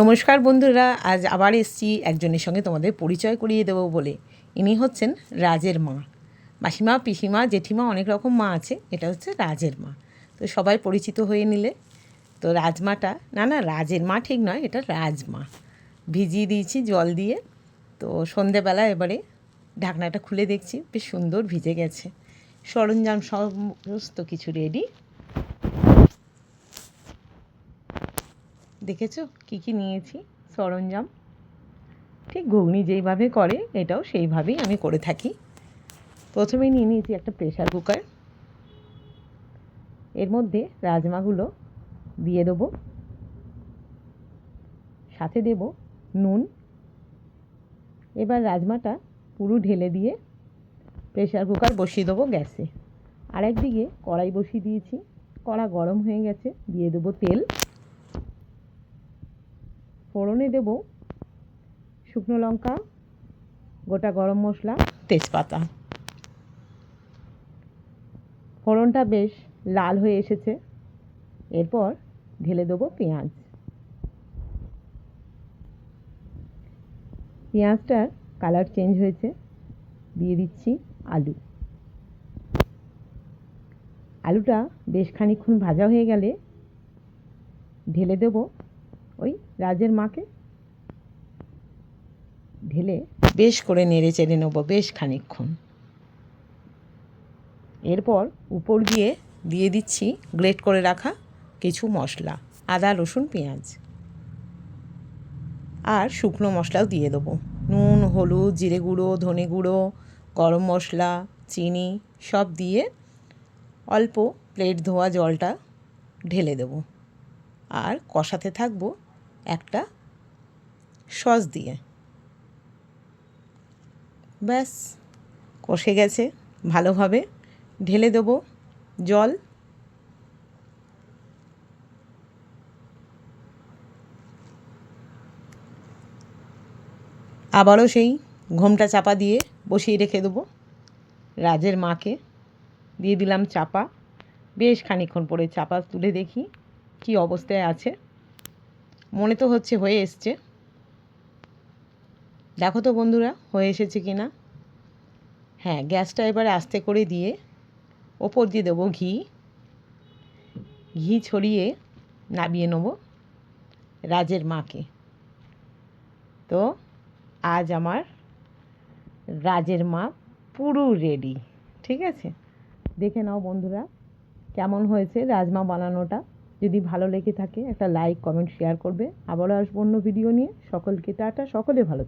নমস্কার বন্ধুরা, আজ আবার এসছি একজনের সঙ্গে তোমাদের পরিচয় করিয়ে দেবো বলে। ইনি হচ্ছেন রাজের মা। মাসিমা, পিসিমা, জেঠিমা, অনেক রকম মা আছে, এটা হচ্ছে রাজের মা। তো সবাই পরিচিত হয়ে নিলে। তো রাজমাটা, না না, রাজের মা ঠিক নয়, এটা রাজমা। ভিজিয়ে দিয়েছি জল দিয়ে। তো সন্ধেবেলা এবারে ঢাকনাটা খুলে দেখছি, বেশ সুন্দর ভিজে গেছে। সরঞ্জাম সমস্ত কিছু রেডি দেখেছ? কী কী নিয়েছি? সরঞ্জাম। ঠিক ঘুগনি যেইভাবে করে, এটাও সেইভাবেই আমি করে থাকি। প্রথমেই নিয়ে নিয়েছি একটা প্রেশার কুকার এর মধ্যে রাজমাগুলো দিয়ে দেবো। সাথে দেব নুন। এবার রাজমাটা পুরো ঢেলে দিয়ে প্রেশার কুকার বসিয়ে দেবো গ্যাসে। আর একদিকে কড়াই বসিয়ে দিয়েছি। কড়া গরম হয়ে গেছে, দিয়ে দেবো তেল। ফোড়নে দেব শুকনো লঙ্কা গোটা গরম মশলা। তেজপাতা। ফোড়নটা বেশ লাল হয়ে এসেছে। এরপর ঢেলে দেবো পেঁয়াজ। পেঁয়াজটার কালার চেঞ্জ হয়েছে। দিয়ে দিচ্ছি আলু। আলুটা বেশ খানিক্ষণ ভাজা হয়ে গেলে ঢেলে দেবো ওই রাজের মাকে ঢেলে বেশ করে নেড়ে চেড়ে নেব, বেশ খানিক্ষণ এরপর উপর দিয়ে দিয়ে দিচ্ছি, গ্রেট করে রাখা কিছু মশলা, আদা, রসুন, পেঁয়াজ। আর শুকনো মশলাও দিয়ে দেবো। নুন, হলুদ, জিরে গুঁড়ো, ধনে গুঁড়ো, গরম মশলা, চিনি সব দিয়ে অল্প প্লেট ধোয়া জলটা ঢেলে দেবো। আর কষাতে থাকব একটা সস দিয়ে। ব্যাস, কষে গেছে, ভালোভাবে ঢেলে দেবো জল। আবারও সেই ঘোমটা চাপা দিয়ে বসিয়ে রেখে দেবো। রাজের মাকে দিয়ে দিলাম চাপা। বেশ খানিক্ষণ পরে চাপা তুলে দেখি কি অবস্থায় আছে। মনে তো হচ্ছে হয়ে এসছে। দেখো তো বন্ধুরা, হয়ে এসেছে কি না হ্যাঁ গ্যাসটা এবারে আস্তে করে দিয়ে ওপর দিয়ে দেবো ঘি। ঘি ছড়িয়ে নামিয়ে নেব রাজের মাকে। তো আজ আমার রাজের মা পুরো রেডি ঠিক আছে? দেখে নাও বন্ধুরা, কেমন হয়েছে রাজমা বানানোটা? যদি ভালো লেগে থাকে একটা লাইক কমেন্ট শেয়ার করবে। আবারও আসব অন্য ভিডিও নিয়ে। সকলকে টাটা, সকলে ভালো